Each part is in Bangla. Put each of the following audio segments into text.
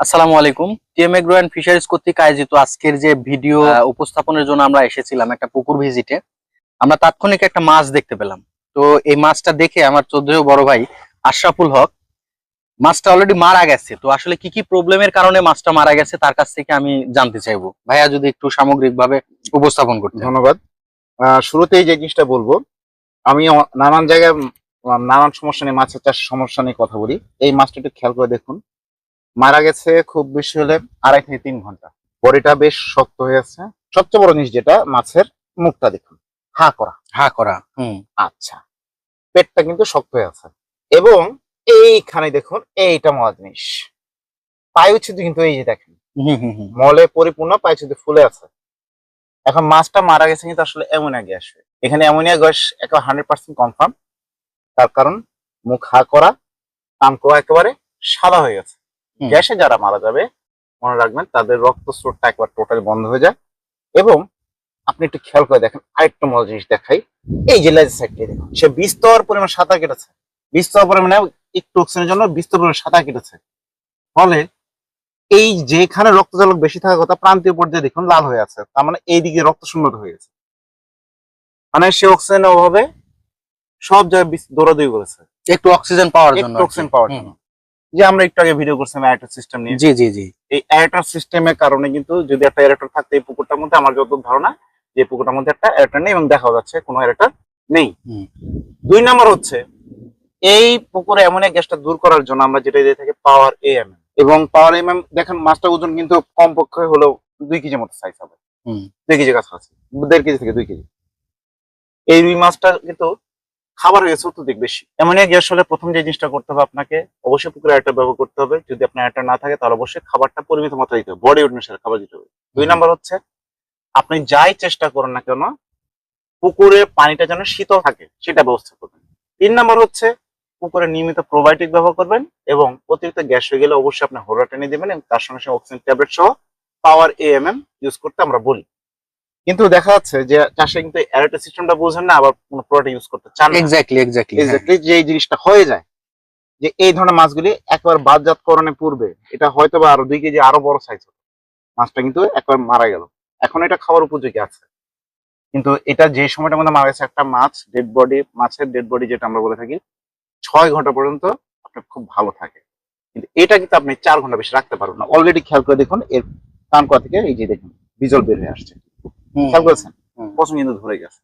আসসালামু আলাইকুম। টিএম এগ্রো অ্যান্ড ফিশারিজ কর্তৃক আয়োজিত আজকের যে ভিডিও উপস্থাপনের জন্য আমরা এসেছিলাম একটা পুকুর ভিজিটে। আমরা তাৎক্ষণিক একটা মাছ দেখতে পেলাম। তো এই মাছটা দেখে আমার চোদ্দ বড় ভাই আশরাফুল হক মাছটা অলরেডি মারা গেছে। তো আসলে কি কি প্রবলেমের কারণে মাছটা মারা গেছে তার কাছ থেকে আমি জানতে চাইব। ভাইয়া যদি একটু সামগ্রিকভাবে উপস্থাপন করতে ধন্যবাদ। শুরুতেই যে জিনিসটা বলব আমি নানান জায়গায় নানান সমস্যা নিয়ে মাছের চাষ সমস্যা নিয়ে কথা বলি। এই মাছটা একটু খেয়াল করে দেখুন। মারা গেছে খুব বেশি হলে আড়াই থেকে তিন ঘণ্টা। বডিটা বেশ শক্ত হয়ে আছে সবচেয়ে বড় জিনিস যেটা মাছের মুখটা দেখুন। হা করা। হা করা হুম। আচ্ছা। পেটটা কিন্তু শক্ত হয়ে আছে এবং এইখানে দেখুন এইটা মজা জিনিস। পায়ুচ্ছিদ কিন্তু এই যে দেখেন। হুম হুম হুম। মলে পরিপূর্ণ পায়ুচ্ছিদ ফুলে আছে। এখন মাছটা মারা গেছে কিন্তু আসলে অ্যামোনিয়া গ্যাস এখানে অ্যামোনিয়া গ্যাস একেবারে হান্ড্রেড পার্সেন্ট কনফার্ম। তার কারণ মুখ হা করা কানকো একেবারে সাদা হয়ে গেছে। গ্যাসে যারা মারা যাবে মনে রাখবেন তাদের রক্ত স্রোতটা একবার টোটাল বন্ধ হয়ে যায়। এবং আপনি একটু খেয়াল করে দেখেন আরেকটা মজার জিনিস দেখাই। এই যে লেজ সাইডটি দেখুন সে বিস্তর পরিমাণ সাঁতার কেটেছে। বিস্তর পরিমাণে একটু অক্সিজেনের জন্য বিস্তর পরিমাণ সাঁতার কেটেছে। ফলে এই যেখানে রক্ত জলক বেশি থাকার কথা প্রান্তীয় পর্যায়ে দেখুন লাল হয়ে আছে। তার মানে এইদিকে রক্ত শূন্যতা হয়ে গেছে। মানে সে অক্সিজেনের অভাবে সব জায়গায় দৌড়াদৌড়ি করেছে। একটু অক্সিজেন পাওয়ার জন্য। অক্সিজেন পাওয়ার জন্য। যে আমরা একটু আগে ভিডিও করছিলাম অ্যারেটার সিস্টেম নিয়ে। জি জি জি। এই অ্যারেটার সিস্টেমের কারণে কিন্তু যদি একটা অ্যারেটার থাকতো এই পুকুরটার মধ্যে আমার যত ধারণা যে পুকুরটার মধ্যে একটা অ্যারেটার নেই এবং দেখা যাচ্ছে কোনো অ্যারেটার নেই। দুই নাম্বার হচ্ছে এই পুকুরে এমন এক গ্যাসটা দূর করার জন্য আমরা যেটা দিয়ে থাকি পাওয়ার এএম এবং পাওয়ার এম দেখেন মাছটা ওজন কিন্তু কমপক্ষে হলো দুই কেজির মতো সাইজ হবে। হুম। দুই কেজি কাছাকাছি দেড় কেজি থেকে দুই কেজি। এই রুই মাছটা কিন্তু খাবার হয়েছে অত্যধিক বেশি। এমন এক গ্যাস হলে প্রথম যে জিনিসটা করতে হবে আপনাকে অবশ্যই পুকুরে একটা ব্যবহার করতে হবে। যদি আপনার একটা না থাকে তাহলে অবশ্যই খাবারটা পরিমিত মাত্রায় দিতে হবে। বডি অনুসারে খাবার দিতে হবে। দুই। নাম্বার হচ্ছে আপনি যাই চেষ্টা করেন না কেন পুকুরে পানিটা যেন শীতল থাকে সেটা ব্যবস্থা করবেন। তিন নাম্বার হচ্ছে পুকুরে নিয়মিত প্রোবায়োটিক ব্যবহার করবেন এবং অতিরিক্ত গ্যাস হয়ে গেলে অবশ্যই আপনি হোরা টেনে দেবেন এবং তার সঙ্গে সঙ্গে অক্সিজেন ট্যাবলেট সহ পাওয়ার এএমএম ইউজ করতে আমরা বলি। কিন্তু দেখা যাচ্ছে যে চাষে কিন্তু অ্যারেটা সিস্টেমটা বোঝেন না আবার কোনো প্রোডাক্ট ইউজ করতে চান এক্স্যাক্টলি এক্স্যাক্টলি এক্স্যাক্টলি যে এই জিনিসটা হয়ে যায় যে এই ধরনের মাছগুলি একবার বাদজাতকরণের পূর্বে এটা হয়তো বা আরও দুই কেজি আরও বড় সাইজ হতো। মাছটা কিন্তু একবার মারা গেল। এখন এটা খাওয়ার উপযোগী আছে। কিন্তু এটা যে সময়টার মধ্যে মারা গেছে একটা মাছ ডেড বডি মাছের ডেড বডি যেটা আমরা বলে থাকি ছয় ঘণ্টা পর্যন্ত আপনার খুব ভালো থাকে। কিন্তু এটা কিন্তু আপনি চার ঘণ্টা বেশি রাখতে পারবেন না। অলরেডি খেয়াল করে দেখুন এর কানকোয়া থেকে এই যে দেখুন বিজল বের হয়ে আসছে। খেয়াল করেছেন? হুম। কিন্তু ধরে গেছে।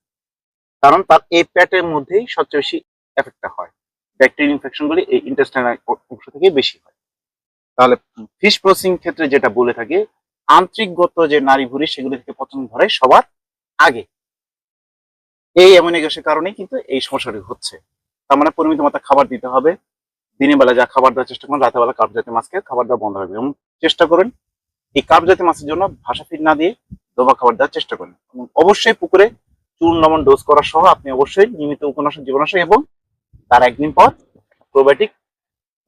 কারণ তার এই প্যাটের মধ্যেই সবচেয়ে বেশি এফেক্টটা হয়। ব্যাকটেরিয়া ইনফেকশন গুলি এই ইন্টেস্টাইনাল অংশ থেকে বেশি হয়। তাহলে ফিশ প্রসেসিং ক্ষেত্রে যেটা বলে থাকি আন্তরিকগত যে নারী ভুঁড়ি সেগুলি থেকে পচন ধরে সবার আগে। এই অ্যামোনিয়া গ্যাসের কারণেই কিন্তু এই সমস্যাটি হচ্ছে। তার মানে পরিমিত মাত্রা খাবার দিতে হবে। দিনের বেলা যা খাবার দেওয়ার চেষ্টা করুন রাতের বেলা কার্প জাতীয় মাছকে খাবার দেওয়া বন্ধ রাখবে এবং চেষ্টা করুন এই কার্প জাতীয় মাছের জন্য ভাষা ফিড না দিয়ে দোবা খাবার দেওয়ার চেষ্টা করুন। এবং অবশ্যই পুকুরে চুন লবণ ডোজ করা সহ আপনি অবশ্যই নিয়মিত উপনাশক জীবনাশক এবং তার একদিন পর প্রোবায়োটিক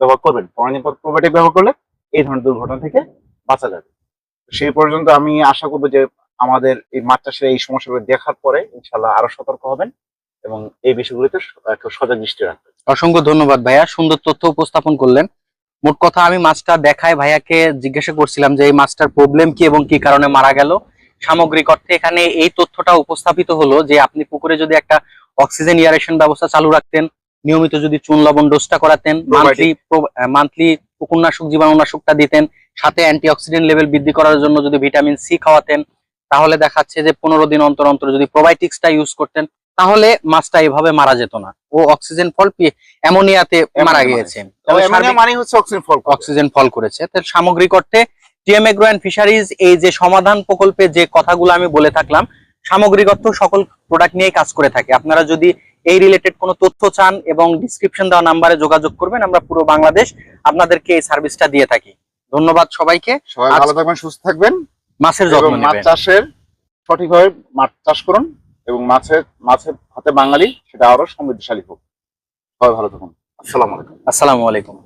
ব্যবহার করবেন। পনেরো দিন পর প্রোবায়োটিক ব্যবহার করলে এই ধরনের দুর্ঘটনা থেকে বাঁচা যাবে। সেই পর্যন্ত আমি আশা করব যে আমাদের এই মাছ চাষের এই সমস্যাগুলো দেখার পরে ইনশাল্লাহ আরও সতর্ক হবেন এবং এই বিষয়গুলিতে একটু সজাগ দৃষ্টি রাখবেন। অসংখ্য ধন্যবাদ ভাইয়া। সুন্দর তথ্য উপস্থাপন করলেন। মোট কথা আমি মাছটা দেখায় ভাইয়াকে জিজ্ঞাসা করছিলাম যে এই মাছটার প্রবলেম কি এবং কি কারণে মারা গেল। সামগ্রিক অর্থে এখানে এই তথ্যটা উপস্থাপিত হলো যে আপনি পুকুরে যদি একটা অক্সিজেন ইয়ারেশন ব্যবস্থা চালু রাখতেন নিয়মিত যদি চুন লবণ ডোজটা করাতেন মান্থলি মান্থলি পুকুরনাশক জীবাণুনাশকটা দিতেন সাথে অ্যান্টিঅক্সিডেন্ট লেভেল বৃদ্ধি করার জন্য যদি ভিটামিন সি খাওয়াতেন তাহলে দেখাচ্ছে যে পনেরো দিন অন্তর অন্তর যদি প্রোবায়োটিক্সটা ইউজ করতেন তাহলে মাছটা এভাবে মারা যেত না। ও অক্সিজেন ফল পেয়ে অ্যামোনিয়াতে মারা অ্যামোনিয়া গিয়েছে। সার্বিক মানে হচ্ছে অক্সিজেন ফল অক্সিজেন ফল করেছে। সামগ্রিক অর্থে টিএম এগ্রো অ্যান্ড ফিশারিজ এই যে সমাধান প্রকল্পে যে কথাগুলো আমি বলে থাকলাম সামগ্রিক অর্থ সকল প্রোডাক্ট নিয়ে কাজ করে থাকে। আপনারা যদি এই রিলেটেড কোনো তথ্য চান এবং ডিসক্রিপশন দেওয়া নাম্বারে যোগাযোগ করবেন আমরা পুরো বাংলাদেশ আপনাদেরকে এই সার্ভিসটা দিয়ে থাকি। ধন্যবাদ সবাইকে। সবাই ভালো থাকবেন সুস্থ থাকবেন। মাছের মাছ চাষের সঠিকভাবে মাছ চাষ করুন এবং মাছের মাছের হাতে বাঙালি সেটা আরও সমৃদ্ধশালী হোক। সবাই ভালো থাকুন। আসসালামু আলাইকুম। আসসালামু আলাইকুম।